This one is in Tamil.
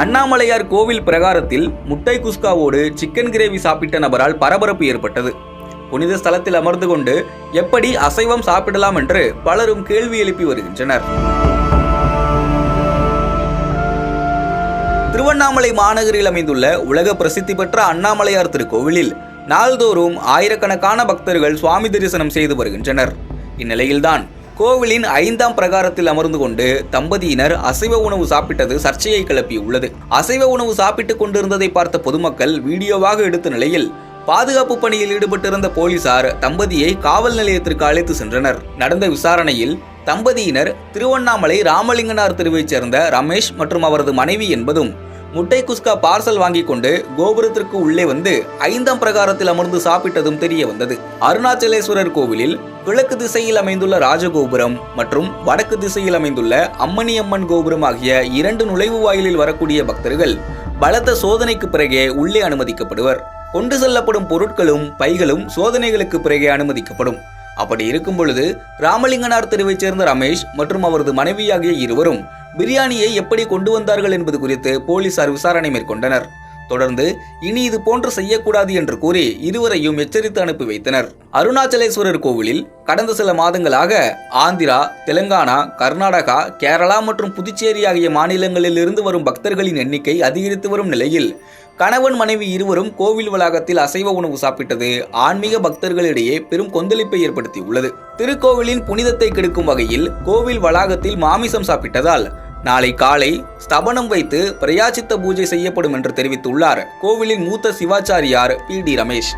அண்ணாமலையார் கோவில் பிரகாரத்தில் முட்டை குஸ்காவோடு சிக்கன் கிரேவி சாப்பிட்ட நபரால் பரபரப்பு ஏற்பட்டது. புனித ஸ்தலத்தில் அமர்ந்து கொண்டு எப்படி அசைவம் சாப்பிடலாம் என்று பலரும் கேள்வி எழுப்பி வருகின்றனர். திருவண்ணாமலை மாநகரில் அமைந்துள்ள உலக பிரசித்தி பெற்ற அண்ணாமலையார் திருக்கோவிலில் நாள்தோறும் ஆயிரக்கணக்கான பக்தர்கள் சுவாமி தரிசனம் செய்து வருகின்றனர். இந்நிலையில்தான் கோவிலின் ஐந்தாம் பிரகாரத்தில் அமர்ந்து கொண்டு தம்பதியினர் அசைவ உணவு சாப்பிட்டது சர்ச்சையை கிளப்பியுள்ளது. அசைவ உணவு சாப்பிட்டுக் கொண்டிருந்ததை பார்த்த பொதுமக்கள் வீடியோவாக எடுத்த நிலையில் பாதுகாப்பு பணியில் ஈடுபட்டிருந்த போலீசார் தம்பதியை காவல் நிலையத்திற்கு அழைத்து சென்றனர். நடந்த விசாரணையில் தம்பதியினர் திருவண்ணாமலை ராமலிங்கனார் தெருவைச் சேர்ந்த ரமேஷ் மற்றும் அவரது மனைவி என்பதும் முட்டை குஸ்கா பார்சல் வாங்கி கொண்டு கோபுரத்திற்கு உள்ளே வந்து ஐந்தாம் பிரகாரத்தில் அமர்ந்து சாப்பிட்டதும் தெரிய வந்தது. அருணாச்சலேஸ்வரர் கோவிலில் கிழக்கு திசையில் அமைந்துள்ள ராஜகோபுரம் மற்றும் வடக்கு திசையில் அமைந்துள்ள அம்மணி அம்மன் கோபுரம் ஆகிய இரண்டு நுழைவு வாயிலில் வரக்கூடிய பக்தர்கள் பலத்த சோதனைக்கு பிறகே உள்ளே அனுமதிக்கப்படுவர். கொண்டு செல்லப்படும் பொருட்களும் பைகளும் சோதனைகளுக்கு பிறகே அனுமதிக்கப்படும். அப்படி இருக்கும் பொழுது ராமலிங்கனார் தெருவைச் சேர்ந்த ரமேஷ் மற்றும் அவரது மனைவியாகிய இருவரும் பிரியாணியை எப்படி கொண்டு வந்தார்கள் என்பது குறித்து போலீசார் விசாரணை மேற்கொண்டனர். தொடர்ந்து இனி இது போன்று செய்யக்கூடாது என்று கூறி இருவரையும் எச்சரித்து அனுப்பி வைத்தனர். அருணாச்சலேஸ்வரர் கோவிலில் கடந்த சில மாதங்களாக ஆந்திரா தெலுங்கானா கர்நாடகா கேரளா மற்றும் புதுச்சேரி ஆகிய மாநிலங்களில் இருந்து வரும் பக்தர்களின் எண்ணிக்கை அதிகரித்து வரும் நிலையில் கணவன் மனைவி இருவரும் கோவில் வளாகத்தில் அசைவ உணவு சாப்பிட்டது. ஆன்மீக பக்தர்களிடையே பெரும் கொந்தளிப்பை ஏற்படுத்தியுள்ளது. திருக்கோவிலின் புனிதத்தை கெடுக்கும் வகையில் கோவில் வளாகத்தில் மாமிசம் சாப்பிட்டதால் நாளை காலை ஸ்தபனம் வைத்து பிரயாச்சித்த பூஜை செய்யப்படும் என்று தெரிவித்துள்ளார் கோவிலின் மூத்த சிவாச்சாரியார் பி டி ரமேஷ்.